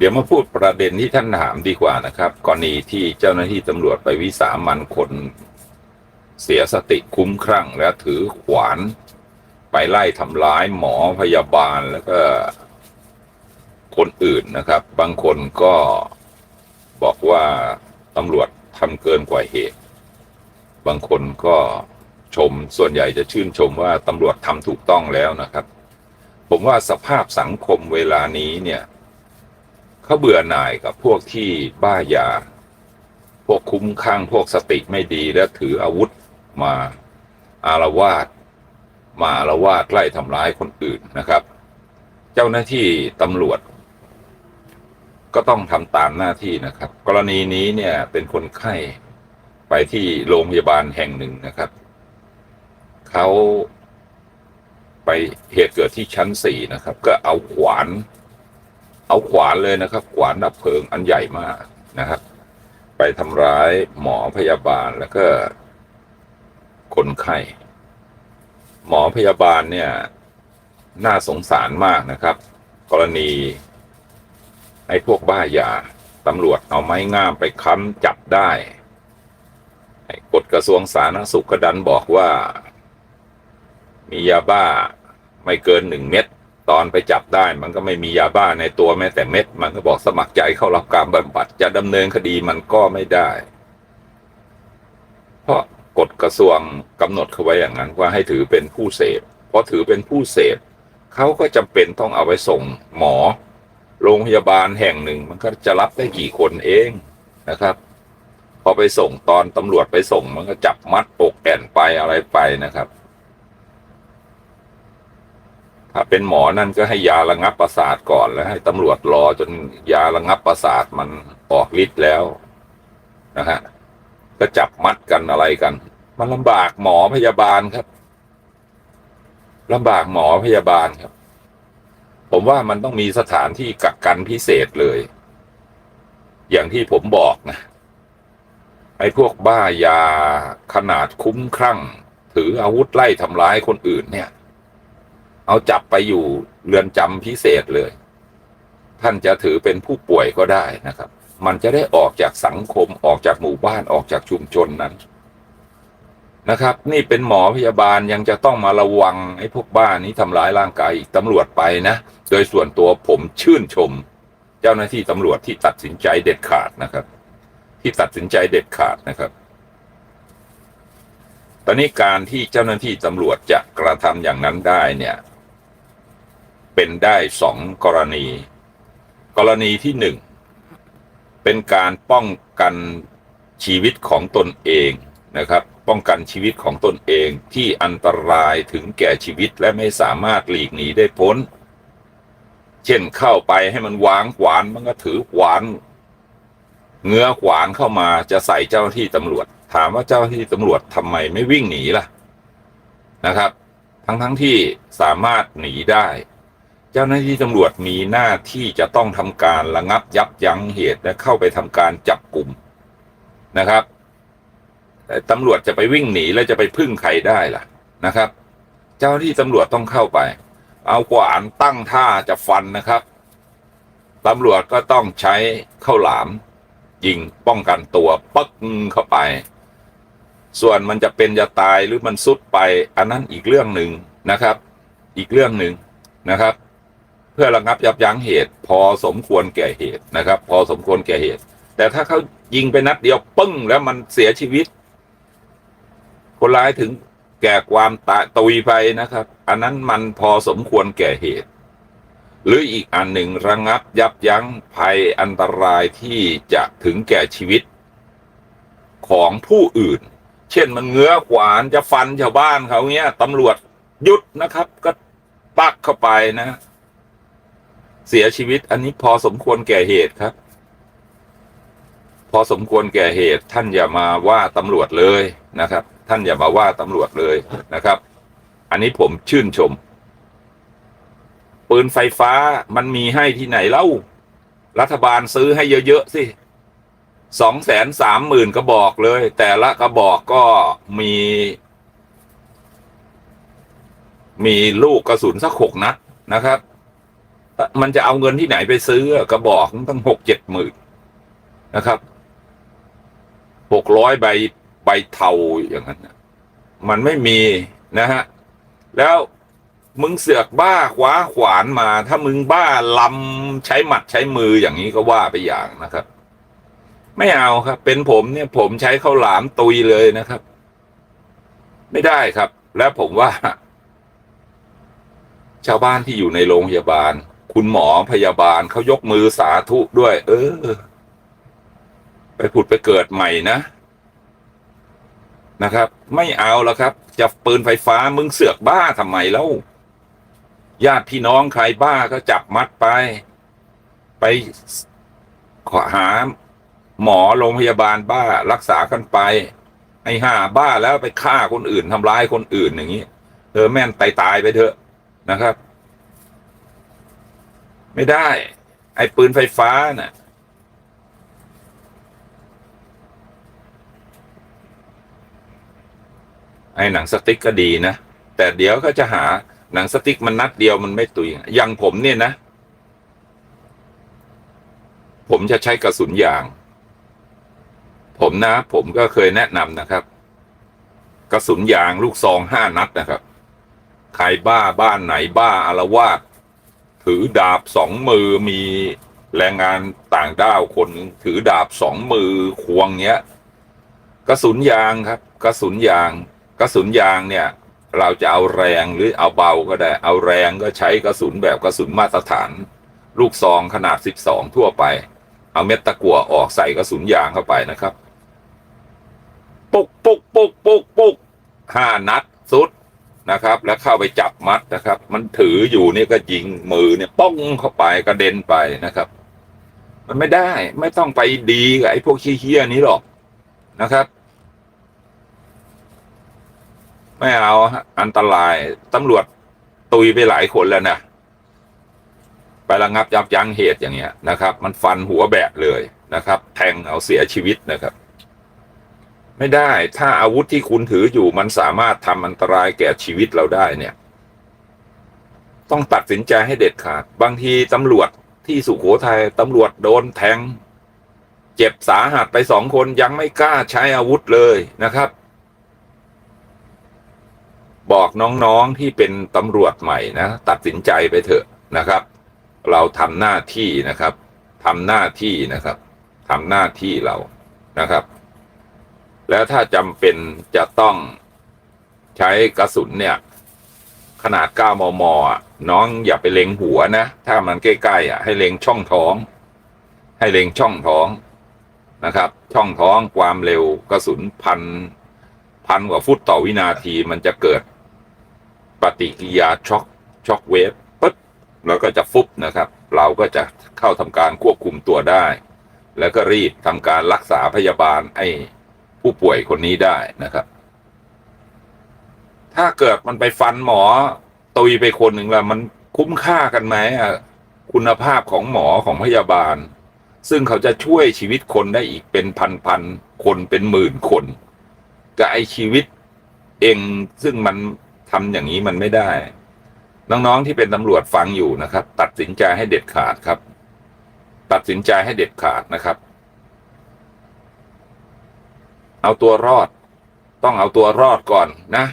เดี๋ยวมาพูดประเด็นที่ท่านถามดีกว่านะครับกรณีที่เจ้าหน้าที่ตำรวจไปวิสามันคนเสียสติคุ้มครั่ง และถือขวานไปไล่ทำร้ายหมอพยาบาลแล้วก็คนอื่นนะครับ บางคนก็บอกว่าตำรวจทำเกินกว่าเหตุ บางคนก็ชมส่วนใหญ่จะชื่นชมว่าตำรวจทำถูกต้องแล้วนะครับ ผมว่าสภาพสังคมเวลานี้เนี่ย เขาเบื่อหน่ายกับพวกที่บ้ายา พวกคุ้มข้างพวกสติไม่ดีและถืออาวุธมาอารวาสมาอารวาสไล่ทำร้ายคนอื่นนะครับ เจ้าหน้าที่ตำรวจ ก็ต้องทำตามหน้าที่นะครับ กรณีนี้เนี่ยเป็นคนไข้ไปที่โรงพยาบาลแห่งหนึ่งนะครับเขาไปเหตุเกิดที่ชั้นสี่นะครับ ก็เอาขวาน เอาขวานเลยนะครับ ขวานดับเพลิงอันใหญ่มากนะครับ ไปทำร้ายหมอพยาบาลแล้วก็ คนไข้ หมอพยาบาลเนี่ย น่าสงสารมากนะครับ กรณีไอ้พวกบ้ายาตำรวจเอาไม้งามไปค้ำจับได้กฎกระทรวงสาธารณสุขก็ดันบอกว่า มียาบ้าไม่เกินหนึ่งเม็ด ตอนไปจับได้มันก็ไม่มียาบ้าในตัวแม้แต่เม็ด มันก็บอกสมัครใจเข้ารับการบำบัดจะดำเนินคดีมันก็ไม่ได้ เพราะกฎกระทรวงกำหนดเขาไว้อย่างนั้นว่าให้ถือเป็นผู้เสพเพราะถือเป็นผู้เสพเขาก็จำเป็นต้องเอาไปส่งหมอ โรงพยาบาลแห่งหนึ่ง มันก็จะรับได้กี่คนเองนะครับ พอไปส่งตอนตำรวจไปส่งมันก็จับมัดปกแอนไปอะไรไปนะครับ ถ้าเป็นหมอนั่นก็ให้ยาระงับประสาทก่อนแล้วให้ตำรวจรอจนยาระงับประสาทมันออกฤทธิ์แล้วนะฮะก็จับมัดกันอะไรกัน มันลำบากหมอพยาบาลครับลำบากหมอพยาบาลครับ ผมว่ามันต้องมีสถานที่กักกันพิเศษเลย อย่างที่ผมบอกนะไอ้พวกบ้ายาขนาดคุ้มครั่ง ถืออาวุธไล่ทำร้ายคนอื่นเนี่ย เอาจับไปอยู่เรือนจำพิเศษเลย ท่านจะถือเป็นผู้ป่วยก็ได้นะครับ มันจะได้ออกจากสังคมออกจากหมู่บ้านออกจากชุมชนนั้นนะครับ นี่เป็นหมอพยาบาลยังจะต้องมาระวังไอ้พวกบ้านี้ทำร้ายร่างกายอีกตำรวจไปนะ โดยส่วนตัวผมชื่นชม เจ้าหน้าที่ตำรวจที่ตัดสินใจเด็ดขาดนะครับ ที่ตัดสินใจเด็ดขาดนะครับตอนนี้การที่เจ้าหน้าที่ตำรวจจะกระทำอย่างนั้นได้เนี่ย เป็นได้สองกรณี กรณีที่หนึ่งเป็นการป้องกันชีวิตของตนเองนะครับ ป้องกันชีวิตของตนเองที่อันตรายถึงแก่ชีวิตและไม่สามารถหลีกหนีได้พ้น เช่นเข้าไปให้มันวางขวานมันก็ถือขวานเงื้อขวานเข้ามาจะใส่เจ้าหน้าที่ตำรวจ ถามว่าเจ้าหน้าที่ตำรวจทำไมไม่วิ่งหนีล่ะนะครับ ทั้งทั้งที่สามารถหนีได้ เจ้าหน้าที่ตำรวจมีหน้าที่จะต้องทำการระงับยับยั้งเหตุและเข้าไปทำการจับกลุ่มนะครับแต่ตำรวจจะไปวิ่งหนีแล้วจะไปพึ่งใครได้ล่ะนะครับ เจ้าหน้าที่ตำรวจต้องเข้าไป เอาขวานตั้งท่าจะฟันนะครับตำรวจก็ต้องใช้ข้าวหลาม ยิงป้องกันตัวปึ๊กเข้าไป ส่วนมันจะเป็นจะตายหรือมันสุดไป อันนั้นอีกเรื่องหนึ่งนะครับ อีกเรื่องหนึ่งนะครับ พื่อระงับยับยั้งเหตุ พอสมควรแก่เหตุนะครับ พอสมควรแก่เหตุ แต่ถ้าเขายิงไปนัดเดียวปึ้งแล้วมันเสียชีวิต คนร้ายถึงแก่ความตายตุยไปนะครับ อันนั้นมันพอสมควรแก่เหตุ หรืออีกอันหนึ่งระงับยับยั้งภัยอันตรายที่จะถึงแก่ชีวิต ของผู้อื่น เช่นมันเงื้อขวานจะฟันชาวบ้านเขาเนี้ยตำรวจหยุดนะครับ ก็ปักเข้าไปนะ เสียชีวิต อันนี้พอสมควรแก่เหตุครับ พอสมควรแก่เหตุ ท่านอย่ามาว่าตำรวจเลยนะครับ ท่านอย่ามาว่าตำรวจเลยนะครับ อันนี้ผมชื่นชม ปืนไฟฟ้ามันมีให้ที่ไหนเล่า รัฐบาลซื้อให้เยอะ ๆ สิสองแสนสามหมื่นกระบอกเลย แต่ละกระบอกก็มี มีลูกกระสุนสักหกนัดนะครับ มันจะเอาเงินที่ไหนไปซื้อกระบอกมันตั้งหกเจ็ดหมื่นนะครับหกร้อยใบใบเทาอย่างนั้นมันไม่มีนะฮะ แล้วมึงเสือกบ้าคว้าขวานมา ถ้ามึงบ้าลำใช้หมัดใช้มืออย่างนี้ก็ว่าไปอย่างนะครับ ไม่เอาครับ เป็นผมเนี่ยผมใช้ข้าวหลามตุยเลยนะครับ ไม่ได้ครับ และผมว่า ชาวบ้านที่อยู่ในโรงพยาบาล คุณหมอพยาบาลเขายกมือสาธุด้วย เออ ไปผุดไปเกิดใหม่นะ นะครับ ไม่เอาแล้วครับ จะปืนไฟฟ้ามึงเสือกบ้าทำไมแล้ว ญาติพี่น้องใครบ้าก็จับมัดไป ไปขอหา หมอโรงพยาบาลบ้ารักษากันไปไอ้ห่าบ้าแล้วไปฆ่าคนอื่นทำร้ายคนอื่นอย่างนี้เออแม่นตายตายไปเถอะนะครับ ไม่ได้ ไอ้ปืนไฟฟ้าน่ะไอ้หนังสติ๊กก็ดีนะ แต่เดี๋ยวก็จะหาหนังสติ๊กมันนัดเดียวมันไม่ตุยอย่างผมเนี่ยนะ ผมจะใช้กระสุนยาง ผมนะ ผมก็เคยแนะนำนะครับ กระสุนยางลูกซองห้านัดนะครับ ใครบ้าบ้านไหนบ้าอารวาส ถือดาบสองมือมีแรงงานต่างด้าวคนถือดาบสองมือควงเนี้ยกระสุนยางครับกระสุนยางกระสุนยางเนี่ย เราจะเอาแรงหรือเอาเบาก็ได้ เอาแรงก็ใช้กระสุนแบบกระสุนมาตรฐาน ลูกซองขนาด 12 ทั่วไป เอาเม็ดตะกั่วออกใส่กระสุนยางเข้าไปนะครับ ปุกปุกปุกปุกปุกห้านัดสุด นะครับ แล้วเข้าไปจับมัดนะครับ มันถืออยู่นี่ก็ยิงมือเนี่ยป้องเข้าไปกระเด็นไปนะครับ มันไม่ได้ไม่ต้องไปดีกับไอ้พวกเฮี้ยนี้หรอกนะครับ ไม่เอาฮะอันตรายตำรวจตุยไปหลายคนแล้วนะไประงับยับยั้งเหตุอย่างเงี้ยนะครับ มันฟันหัวแบะเลยนะครับ แทงเอาเสียชีวิตนะครับ ไม่ได้ ถ้าอาวุธที่คุณถืออยู่มันสามารถทำอันตรายแก่ชีวิตเราได้เนี่ย ต้องตัดสินใจให้เด็ดขาด บางทีตำรวจที่สุโขทัยตำรวจโดนแทง เจ็บสาหัสไปสองคนยังไม่กล้าใช้อาวุธเลยนะครับ บอกน้องๆที่เป็นตำรวจใหม่นะ ตัดสินใจไปเถอะนะครับ เราทำหน้าที่นะครับทำหน้าที่นะครับทำหน้าที่เรานะครับ แล้วถ้าจำเป็นจะต้องใช้กระสุนเนี่ย ขนาด 9 มมอะน้องอย่าไปเล็งหัวนะ ถ้ามันใกล้ๆอะให้เล็งช่องท้อง ให้เล็งช่องท้องนะครับ ช่องท้องความเร็วกระสุนพันพันกว่าฟุตต่อวินาทีมันจะเกิดปฏิกิริยาช็อกช็อกเวฟปึ๊บแล้วก็จะฟุบนะครับ เราก็จะเข้าทำการควบคุมตัวได้ แล้วก็รีบทำการรักษาพยาบาลไอ้ ผู้ป่วยคนนี้ได้นะครับ ถ้าเกิดมันไปฟันหมอตุยไปคนหนึ่งละมันคุ้มค่ากันไหมคุณภาพของหมอของพยาบาล ซึ่งเขาจะช่วยชีวิตคนได้อีกเป็นพันๆคนเป็นหมื่นคนกับไอชีวิตเองซึ่งมันทำอย่างนี้มันไม่ได้ น้องๆที่เป็นตำรวจฟังอยู่นะครับ ตัดสินใจให้เด็ดขาดครับ ตัดสินใจให้เด็ดขาดนะครับ เอาตัวรอด ต้องเอาตัวรอดก่อนนะ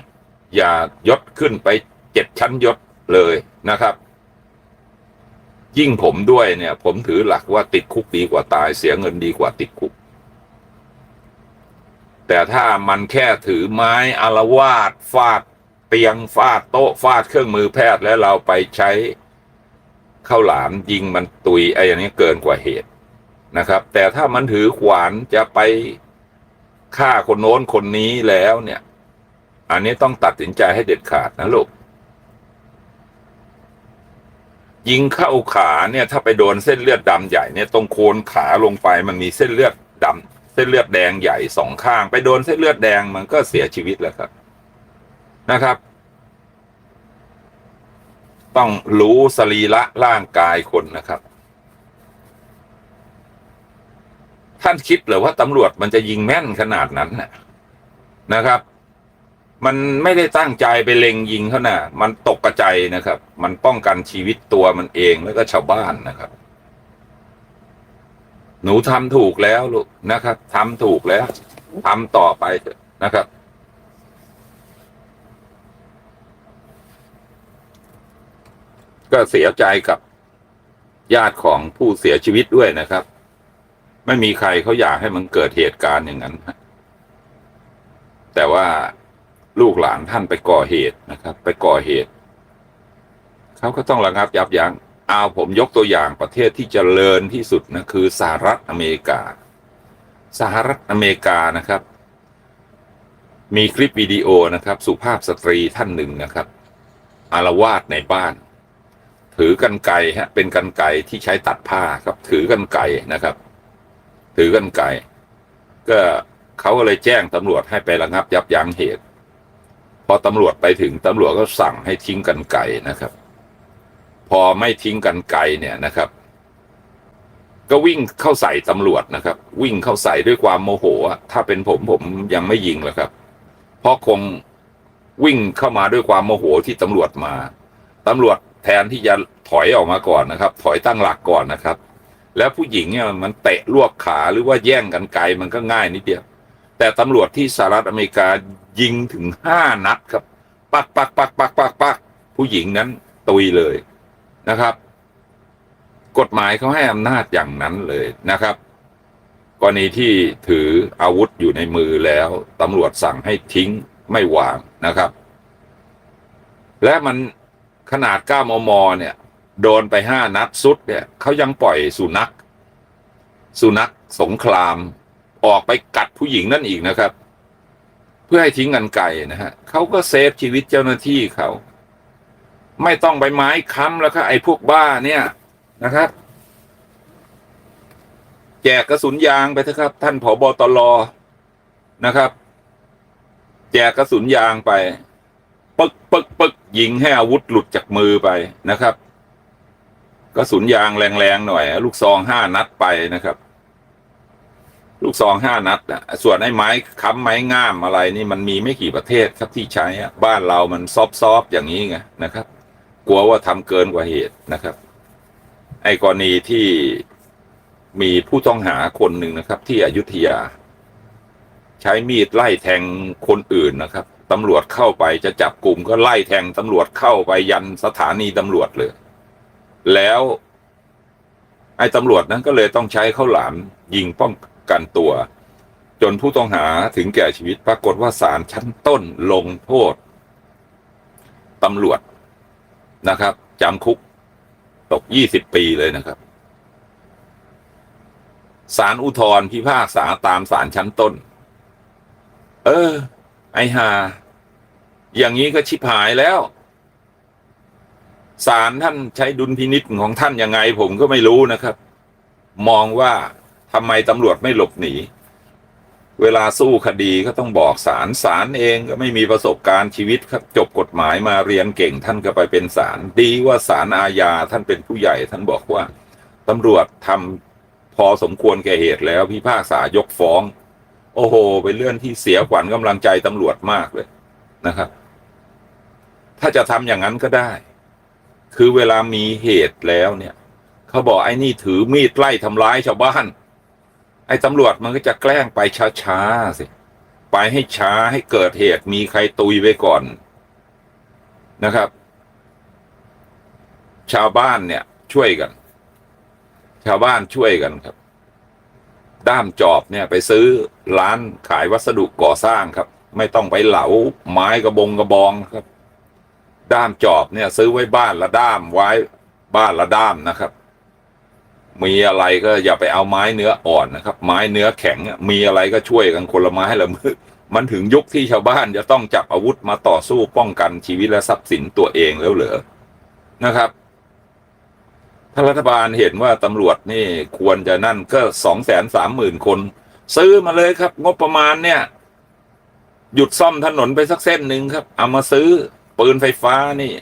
อย่ายศขึ้นไปเจ็ดชั้นยศเลยนะครับ ยิ่งผมด้วยเนี่ย ผมถือหลักว่าติดคุกดีกว่าตายเสียเงินดีกว่าติดคุก แต่ถ้ามันแค่ถือไม้อารวาดฟาดเตียงฟาดโต๊ะฟาดเครื่องมือแพทย์แล้วเราไปใช้ข้าวหลามยิงมันตุยไอ้อย่างนี้เกินกว่าเหตุนะครับ แต่ถ้ามันถือขวานจะไป ฆ่าคนโน้นคนนี้แล้วเนี่ย อันนี้ต้องตัดสินใจให้เด็ดขาดนะลูกยิงเข้าขาเนี่ยถ้าไปโดนเส้นเลือดดำใหญ่เนี่ยตรงโคนขาลงไปมันมีเส้นเลือดดำเส้นเลือดแดงใหญ่สองข้าง ไปโดนเส้นเลือดแดงมันก็เสียชีวิตแล้วครับนะครับ ต้องรู้สรีระร่างกายคนนะครับ ท่านคิดหรือว่าตำรวจมันจะยิงแม่นขนาดนั้นน่ะนะครับ มันไม่ได้ตั้งใจไปเล็งยิงเขานะมันตกกระใจนะครับ มันป้องกันชีวิตตัวมันเองแล้วก็ชาวบ้านนะครับ หนูทำถูกแล้วลูกนะครับทำถูกแล้วทำต่อไปนะครับก็เสียใจกับญาติของผู้เสียชีวิตด้วยนะครับ ไม่มีใครเขาอยากให้มันเกิดเหตุการณ์อย่างนั้นแต่ว่าลูกหลานท่านไปก่อเหตุนะครับ ไปก่อเหตุเขาก็ต้องระงับยับยัง้งเอาผมยกตัวอย่างประเทศที่เจริญที่สุดนะคือสหรัฐอเมริกา สหรัฐอเมริกานะครับ มีคลิปวิดีโอนะครับ สุภาพสตรีท่านหนึ่งนะครับ อารวาสในบ้าน ถือกันไกรฮะเป็นกันไกรที่ใช้ตัดผ้าครับ ถือกันไกรนะครับ ถือกันไกรก็เขาก็เลยแจ้งตำรวจให้ไประงับยับยั้งเหตุ พอตำรวจไปถึงตำรวจก็สั่งให้ทิ้งกันไกรนะครับ พอไม่ทิ้งกันไกรเนี่ยนะครับ ก็วิ่งเข้าใส่ตำรวจนะครับ วิ่งเข้าใส่ด้วยความโมโหถ้าเป็นผมผมยังไม่ยิงหรอกครับ เพราะคงวิ่งเข้ามาด้วยความโมโหที่ตำรวจมาตำรวจแทนที่จะถอยออกมาก่อนนะครับ ถอยตั้งหลักก่อนนะครับ แล้วผู้หญิงเนี่ยมันเตะลวกขาหรือว่าแย่งกันไกลมันก็ง่ายนิดเดียว แต่ตำรวจที่สหรัฐอเมริกายิงถึงห้านัดครับ ปักปักปักปักปักปักผู้หญิงนั้นตุยเลยนะครับ กฎหมายเขาให้อำนาจอย่างนั้นเลยนะครับกรณีที่ถืออาวุธอยู่ในมือแล้วตำรวจสั่งให้ทิ้งไม่วางนะครับ และมันขนาด9มมเนี่ย โดนไปห้านัดสุดเนี่ยเขายังปล่อยสุนัข สุนัขสงคราม ออกไปกัดผู้หญิงนั่นอีกนะครับ เพื่อให้ทิ้งกันไก่นะฮะเขาก็เซฟชีวิตเจ้าหน้าที่เขาไม่ต้องไปไม้ค้ำแล้วก็ไอ้พวกบ้าเนี่ยนะครับ แจกกระสุนยางไปเถอะครับ ท่านผอบอตรนะครับ แจกกระสุนยางไป ปึกปึกปึกยิงให้อาวุธหลุดจากมือไปนะครับ กระสุนยางแรงๆหน่อย ลูกซองห้านัดไปนะครับ ลูกซองห้านัดอะส่วนไอ้ไม้ค้ำไม้ง่ามอะไรนี่มันมีไม่กี่ประเทศครับที่ใช้อะบ้านเรามันซอฟๆอย่างนี้ไงนะครับ กลัวว่าทำเกินกว่าเหตุนะครับ ไอ้กรณีที่มีผู้ต้องหาคนหนึ่งนะครับ ที่อยุธยา ใช้มีดไล่แทงคนอื่นนะครับตำรวจเข้าไปจะจับกลุ่มก็ไล่แทงตำรวจเข้าไปยันสถานีตำรวจเลย แล้วไอ้ตำรวจนั้นก็เลยต้องใช้ข้าวหลามยิงป้องกันตัว จนผู้ต้องหาถึงแก่ชีวิตปรากฏว่าศาลชั้นต้นลงโทษตำรวจนะครับจำคุกตกยี่สิบปีเลยนะครับศาลอุทธรพิพากษาตามศาลชั้นต้น เออ ไอหา อย่างนี้ก็ชิบหายแล้ว ศาลท่านใช้ดุลพินิษของท่านยังไง ผมก็ไม่รู้นะครับ มองว่าทำไมตำรวจไม่หลบหนี เวลาสู้คดีก็ต้องบอกศาลศาลเองก็ไม่มีประสบการณ์ชีวิตครับ จบกฎหมายมาเรียนเก่งท่านก็ไปเป็นศาลดีว่าศาลอาญาท่านเป็นผู้ใหญ่ ท่านบอกว่าตำรวจทำพอสมควรแก่เหตุแล้วพิพากษายกฟ้อง โอ้โหเป็นเรื่องที่เสียขวัญกำลังใจตำรวจมากเลยนะครับ ถ้าจะทำอย่างนั้นก็ได้ คือเวลามีเหตุแล้วเนี่ย เขาบอกไอ้นี่ถือมีดไล่ทำร้ายชาวบ้าน ไอ้ตำรวจมันก็จะแกล้งไปช้าๆสิ ไปให้ช้าให้เกิดเหตุมีใครตุยไว้ก่อนนะครับ ชาวบ้านเนี่ย ช่วยกัน ชาวบ้านช่วยกันครับ ด้ามจอบเนี่ยไปซื้อร้านขายวัสดุก่อสร้างครับ ไม่ต้องไปเหลาไม้กระบงกระบองครับ ด้ามจอบเนี่ยซื้อไว้บ้านละด้ามไว้บ้านละด้ามนะครับ มีอะไรก็อย่าไปเอาไม้เนื้ออ่อนนะครับ ไม้เนื้อแข็งอะมีอะไรก็ช่วยกันคนละไม้ละมือมันถึงยุคที่ชาวบ้านจะต้องจับอาวุธมาต่อสู้ป้องกันชีวิตและทรัพย์สินตัวเองแล้วเหรอนะครับ ถ้ารัฐบาลเห็นว่าตำรวจนี่ควรจะนั่นก็สองแสนสามหมื่นคน ซื้อมาเลยครับ งบประมาณเนี่ย หยุดซ่อมถนนไปสักเส้นหนึ่งครับ เอามาซื้อ ปืนไฟฟ้านี่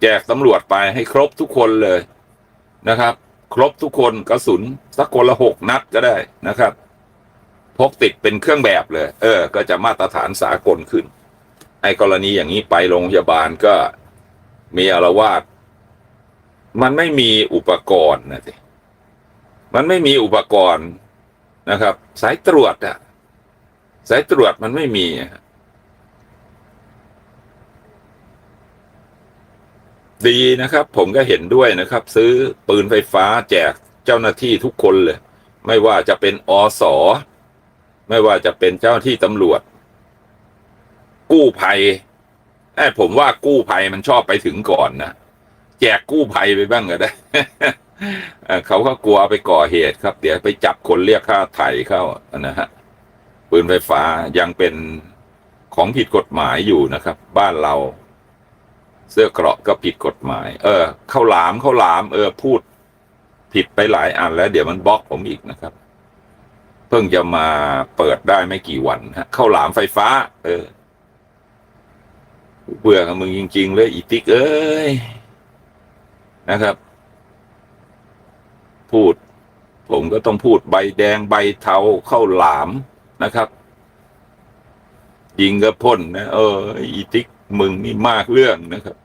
แจกตำรวจไปให้ครบทุกคนเลยนะครับ ครบทุกคนกระสุนสักคนละหกนัดก็ได้นะครับ พกติดเป็นเครื่องแบบเลย เออ ก็จะมาตรฐานสากลขึ้น ไอ้กรณีอย่างนี้ไปโรงพยาบาลก็มีอารวาสมันไม่มีอุปกรณ์นะสิมันไม่มีอุปกรณ์นะครับ สายตรวจอะสายตรวจมันไม่มีอะ ดีนะครับ ผมก็เห็นด้วยนะครับ ซื้อปืนไฟฟ้าแจกเจ้าหน้าที่ทุกคนเลย ไม่ว่าจะเป็นอสอไม่ว่าจะเป็นเจ้าหน้าที่ตำรวจ กู้ภัยไอ้ผมว่ากู้ภัยมันชอบไปถึงก่อนนะแจกกู้ภัยไปบ้างก็ได้เขาก็กลัวไปก่อเหตุครับ เดี๋ยวไปจับคนเรียกค่าไถ่เข้านะฮะปืนไฟฟ้ายังเป็นของผิดกฎหมายอยู่นะครับ บ้านเรา เสื้อเกราะก็ผิดกฎหมาย เออเข้าหลามเข้าหลาม เออพูดผิดไปหลายอันแล้ว เดี๋ยวมันบล็อกผมอีกนะครับ เพิ่งจะมาเปิดได้ไม่กี่วันฮะเข้าหลามไฟฟ้า เออเบื่อกับมึงจริง ๆ เลยอีติ๊กเอ้ยนะครับ พูด ผมก็ต้องพูดใบแดงใบเทาเข้าหลามนะครับ ยิงกระพ่นนะเอออีติ๊กมึงนี่มากเรื่องนะครับ